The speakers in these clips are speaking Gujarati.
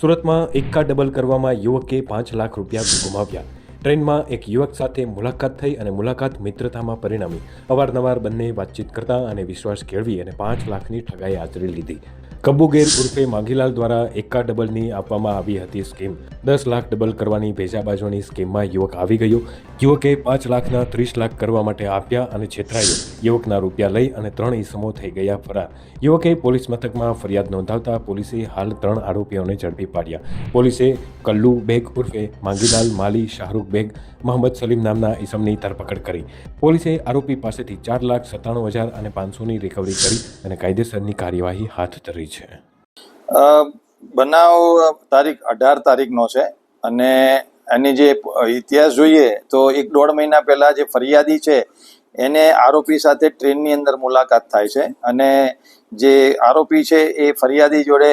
સુરતમાં એકા ડબલ કરવામાં યુવકે પાંચ લાખ રૂપિયા ગુમાવ્યા. ટ્રેનમાં એક યુવક સાથે મુલાકાત થઈ અને મુલાકાત મિત્રતામાં પરિણમી. અવારનવાર બંને વાતચીત કરતા અને વિશ્વાસ કેળવી અને પાંચ લાખની ઠગાઈ આચરી લીધી. કબ્બુગેર ઉર્ફે માંગીલાલ દ્વારા એકા ડબલની આપવામાં આવી હતી સ્કીમ. દસ લાખ ડબલ કરવાની ભેજાબાજોની સ્કીમમાં યુવક આવી ગયો. યુવકે પાંચ લાખના ત્રીસ લાખ કરવા માટે આપ્યા અને છેતરાયો. યુવકના રૂપિયા લઈ અને ત્રણ ઈસમો થઈ ગયા ફરાર. યુવકે પોલીસ મથકમાં ફરિયાદ નોંધાવતા પોલીસે હાલ ત્રણ આરોપીઓને ઝડપી પાડ્યા. પોલીસે કલ્લુ બેગ ઉર્ફે માંગીલાલ માલી, શાહરૂખ બેગ મોહમ્મદ સલીમ નામના ઈસમની ધરપકડ કરી. પોલીસે આરોપી પાસેથી ચાર લાખ સત્તાણું હજાર અને પાંચસોની રિકવરી કરી અને કાયદેસરની કાર્યવાહી હાથ ધરી છે. બનાવ તારીખ અઢાર તારીખનો છે અને એની જે ઇતિહાસ જોઈએ તો એક દોઢ મહિના પહેલા જે ફરિયાદી છે, એને આરોપી સાથે ટ્રેનની અંદર મુલાકાત થાય છે અને જે આરોપી છે એ ફરિયાદી જોડે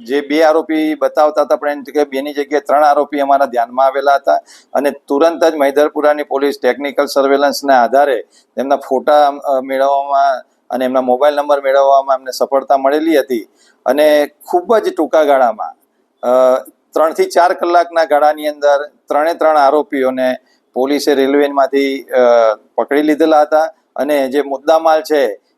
જે બે આરોપી બતાવતા હતા, પણ એની જગ્યાએ બેની જગ્યાએ ત્રણ આરોપી અમારા ધ્યાનમાં આવેલા હતા અને તુરંત જ મૈદરપુરાની પોલીસ ટેકનિકલ સર્વેલન્સના આધારે તેમના ફોટા મેળવવામાં અને એમના મોબાઈલ નંબર મેળવવામાં એમને સફળતા મળેલી હતી. અને ખૂબ જ ટૂંકા ગાળામાં ત્રણથી ચાર કલાકના ગાળાની અંદર ત્રણે ત્રણ આરોપીઓને પોલીસે રેલવેમાંથી પકડી લીધેલા હતા અને જે મુદ્દામાલ છે